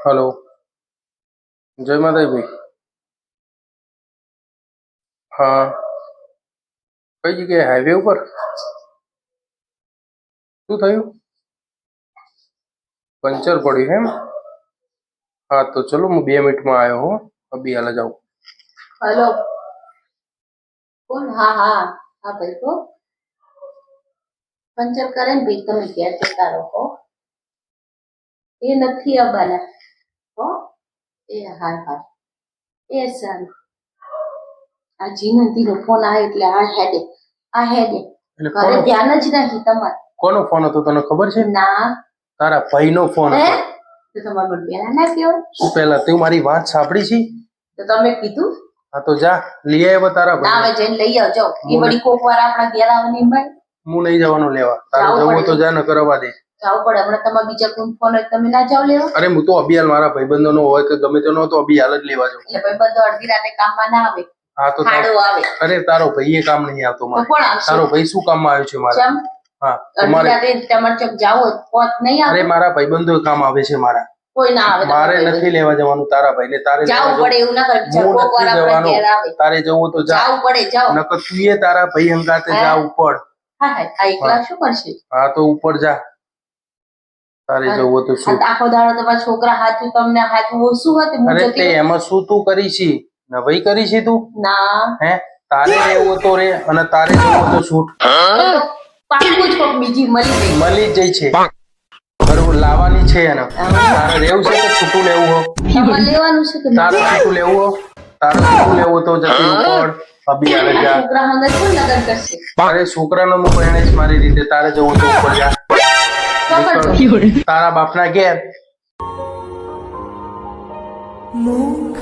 Hello જય માતાજી ભાઈ હા કઈ જગ્યાએ હાઈવે ઉપર શું થયું પંચર પડ્યું એમ હા તો ચલો હું બે મિનિટમાં આવ્યો હો અભી હાલ જાઉં હલો કોણ હા હા હા ભાઈ કો પંચર કરે ને ભાઈ તમે ઘેર જતા રહો એ નથી આવવાના હો એ હા હા એ સારું. આ જીનંતીનો ફોન આવે એટલે આ હેડે આ હેડે. ઘરે ધ્યાન જ નથી તમારે. કોનો ફોન હતો તને ખબર છે? ના. તારા ભાઈનો ફોન હે? હતો. તો તમારો પહેલા ના કહેવાય. શું પહેલા તું મારી વાત સાંભળી છે? તો તમે કીધું? હા તો જા લઈ આવ્યો તારા ના ભાઈ. હવે જઈને લઈ આવજો. એ વળી કોકવાર આપણા ઘેર આવવાની ભાઈ હું નહીં જવાનું લેવા. તારું જવું તો. જા ન કરવા દે જાવું પડે હમણાં તમારા બીજા કોઈ ફોન હોય તમે ના જાઓ લેવા. અરે હું તો અભિયાલ મારા ભાઈબંધો નો હોય કે ગમે તેનો તો અભિયાલ જ લેવા જાઉં. એટલે ભાઈ અડધી રાતે કામમાં ના આવે. હા તો આવે. અરે તારો ભાઈ એ કામ નહીં આવતો મારે. તારો ભાઈ શું કામમાં આવ્યો છે મારે? હા તો અડધી મારે રાતે તમારે જાવ પોત નહીં અરે આવે મારા ભાઈબંધો કામ આવે છે મારા. કોઈ ના આવે મારે નથી લેવા જવાનું તારા ભાઈ ને તારે જવું પડે એવું ના કરે જવું. જવાનું. તારે જવું તો જા. જાવું પડે જાઓ. નકર તું તારા ભાઈ હંગાતે? જા ઉપર. હા હા આ એકલા શું કરશે? હા તો ઉપર જા. તારે જવું તો શું? આખો દાડો તમારા છોકરા હાથું તમને હાથું ઓછું હતું? અરે તે એમાં શું તું કરી છે? નવાઈ કરી છે તું? ના. હે? તારે રહેવું તો રે અને તારે જવું તો છૂટ. એ જ કોક બીજી મળી ગઈ. મળી છે. બરોબર લાવવાની છે એને. તારે રહેવું છે કે છૂટું લેવું હો? તમારે લેવાનું છે કે ના? તારે છૂટું લેવું હો? તારે છૂટું લેવું તો જતી ઉપર અભી જા. છોકરા હંગાત કોણ લગન કરશે? અરે છોકરાનો હું પરણે જ મારી રીતે તારે જવું તો ઉપર જા. তারা আপনাকে মুখ